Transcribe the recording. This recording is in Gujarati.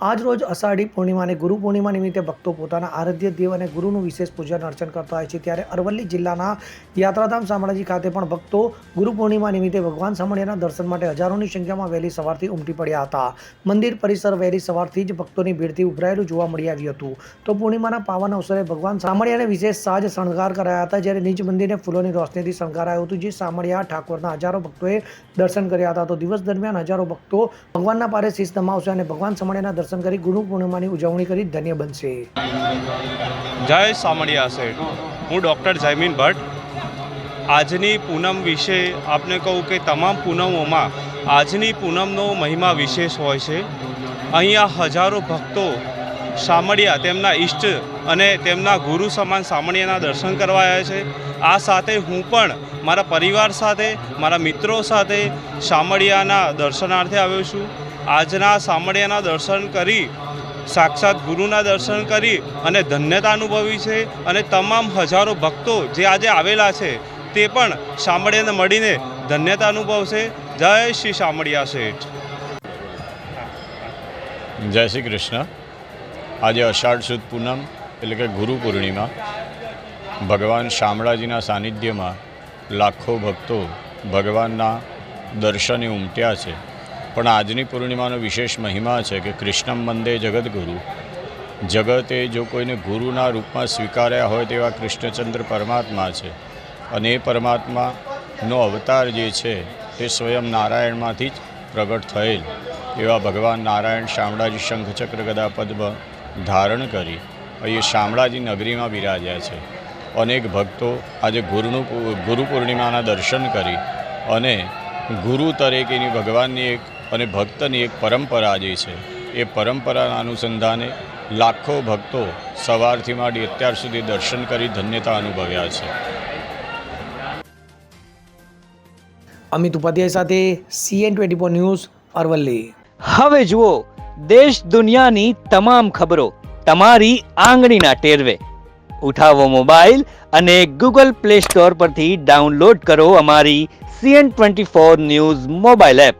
આજ રોજ અષાઢી પૂર્ણિમા અને ગુરુ પૂર્ણિમા નિમિત્તે ભક્તો પોતાના આરાધ્ય દેવ અને ગુરુનું વિશેષ પૂજન અર્ચન કરતા હોય છે. ત્યારે અરવલ્લી જિલ્લાના યાત્રાધામ શામળાજી ખાતે પણ ભક્તો ગુરુ પૂર્ણિમા નિમિત્તે ભગવાન શામળિયાના દર્શન માટે હજારોની સંખ્યામાં વહેલી સવારથી ઉમટી પડ્યા હતા. મંદિર પરિસર વહેલી સવારથી જ ભક્તોની ભીડથી ઉભરાયેલું જોવા મળી આવ્યું હતું. તો પૂર્ણિમાના પાવન અવસરે ભગવાન શામળિયાને વિશેષ સાજ શણગાર કરાયા હતા. જ્યારે નિજ મંદિરને ફૂલોની રોશનીથી શણગારાયું હતું, જે શામળિયા ઠાકોરના હજારો ભક્તોએ દર્શન કર્યા હતા. તો દિવસ દરમિયાન હજારો ભક્તો ભગવાનના પારે શીશ નમાવશે અને ભગવાન શામળિયાના દર્શન કરી ગુરુ પૂર્ણિમાની ઉજવણી કરી, ધન્ય બનશે. જય સામળિયા શેઠ. હું ડૉક્ટર જયમીન ભટ્ટ. આજની પૂનમ વિશે આપને કહું કે તમામ પૂનમોમાં આજની પૂનમનો મહિમા વિશેષ હોય છે. અહીંયા હજારો ભક્તો શામળિયા તેમના ઈષ્ટ અને તેમના ગુરુ સમાન શામળિયાના દર્શન કરવા આવ્યા છે. આ સાથે હું પણ મારા પરિવાર સાથે, મારા મિત્રો સાથે સામળિયાના દર્શનાર્થે આવ્યો છું. આજના સામળિયાના દર્શન કરી, સાક્ષાત ગુરુના દર્શન કરી અને ધન્યતા અનુભવી છે અને તમામ હજારો ભક્તો જે આજે આવેલા છે, તે પણ શામળિયાને મળીને ધન્યતા અનુભવશે. જય શ્રી શામળિયા શેઠ. જય શ્રી કૃષ્ણ. આજે અષાઢ સુદ પૂનમ એટલે કે ગુરુ પૂર્ણિમા. ભગવાન શામળાજીના સાનિધ્યમાં લાખો ભક્તો ભગવાનના દર્શને ઉમટ્યા છે. પણ આજની પૂર્ણિમાનો વિશેષ મહિમા છે કે કૃષ્ણમ મંદે જગદગુરુ. જગતે જો કોઈને ગુરુના રૂપમાં સ્વીકાર્યા હોય તેવા કૃષ્ણચંદ્ર પરમાત્મા છે અને એ પરમાત્માનો અવતાર જે છે તે સ્વયં નારાયણમાંથી જ પ્રગટ થયેલ. એવા ભગવાન નારાયણ શામળાજી શંખચક્ર ગદા પદ્મ ધારણ કરી અહીં શામળાજી નગરીમાં બિરાજ્યા છે. અનેક ભક્તો આજે ગુરુનું ગુરુ પૂર્ણિમાના દર્શન કરી અને ગુરુ તરીકેની ભગવાનની એક અને ભક્તની એક પરંપરા જે છે એ પરંપરાના અનુસંધાને લાખો ભક્તો સવારથી માંડી અત્યાર સુધી દર્શન કરી ધન્યતા અનુભવ્યા છે. અમિત ઉપાધ્યાય સાથે CN twenty four news Aravalli. હવે જુઓ દેશ દુનિયાની તમામ ખબરો તમારી આંગળીના ટેરવે. ઉઠાવો મોબાઈલ અને ગૂગલ પ્લે સ્ટોર પરથી ડાઉનલોડ કરો અમારી CN twenty four news mobile app.